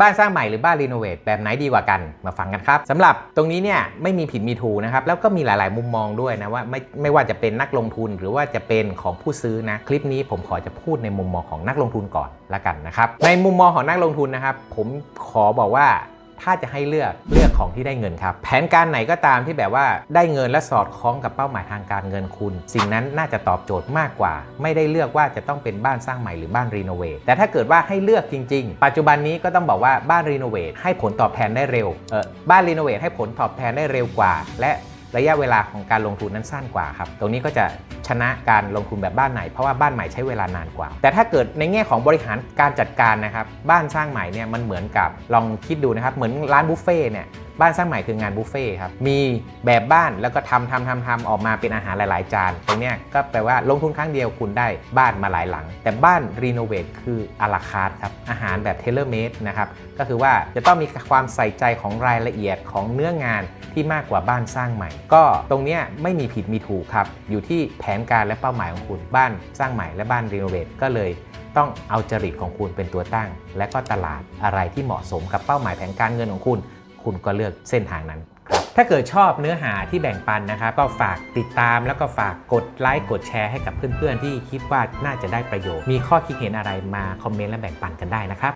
บ้านสร้างใหม่หรือบ้านรีโนเวทแบบไหนดีกว่ากันมาฟังกันครับสำหรับตรงนี้เนี่ยไม่มีผิดมีถูกนะครับแล้วก็มีหลายๆ มุมมองด้วยนะว่าไม่ไม่ว่าจะเป็นนักลงทุนหรือว่าจะเป็นของผู้ซื้อนะคลิปนี้ผมขอจะพูดในมุมมองของนักลงทุนก่อนละกันนะครับในมุมมองของนักลงทุนนะครับผมขอบอกว่า ถ้าจะให้เลือกเลือกของที่ได้เงินครับ แผนการไหนก็ตามที่แบบว่าได้เงินและสอดคล้องกับเป้าหมายทางการเงินคุณ สิ่งนั้นน่าจะตอบโจทย์มากกว่า ไม่ได้เลือกว่าจะต้องเป็นบ้านสร้างใหม่หรือบ้านรีโนเวทแต่ถ้าเกิดว่าให้เลือกจริง ๆ ปัจจุบันนี้ก็ต้องบอกว่าบ้านรีโนเวทให้ผลตอบแทนได้เร็วเออบ้านรีโนเวทให้ผลตอบแทนได้เร็วกว่า และ ระยะเวลาของการลงทุนนั้นสั้นกว่าครับ ตรงนี้ก็จะชนะการลงทุนแบบบ้านใหม่เพราะว่าบ้านใหม่ใช้เวลานานกว่า แต่ถ้าเกิดในแง่ของบริหารการจัดการนะครับ บ้านสร้างใหม่เนี่ยมันเหมือนกับลองคิดดูนะครับ เหมือนร้านบุฟเฟ่เนี่ย บ้านสร้างใหม่คืองานบุฟเฟ่ครับมีแบบบ้านแล้วก็ทำทำทำทำออกมาเป็นอาหารหลาย ๆ จานตรงเนี้ยก็แปลว่าลงทุนครั้งเดียวคุณได้บ้านมาหลายหลัง แต่บ้านรีโนเวทคืออาราคาร์ครับอาหารแบบเทเลเมดนะครับก็คือว่าจะต้องมีความใส่ใจของรายละเอียดของเนื้องานที่มากกว่าบ้านสร้างใหม่ ก็ตรงเนี้ยไม่มีผิดมีถูกครับ อยู่ที่แผนการและเป้าหมายของคุณบ้านสร้างใหม่และบ้านรีโนเวทก็เลยต้องเอาจริตของคุณเป็นตัวตั้ง และก็ตลาดอะไรที่เหมาะสมกับเป้าหมายแผนการเงินของคุณ คุณก็เลือกเส้นทางนั้นครับถ้าเกิดชอบเนื้อหาที่แบ่งปันนะครับก็ฝากติดตามแล้วก็ฝากกดไลค์กดแชร์ให้กับเพื่อนๆ ที่คิดว่าน่าจะได้ประโยชน์ มีข้อคิดเห็นอะไรมาคอมเมนต์และแบ่งปันกันได้นะครับ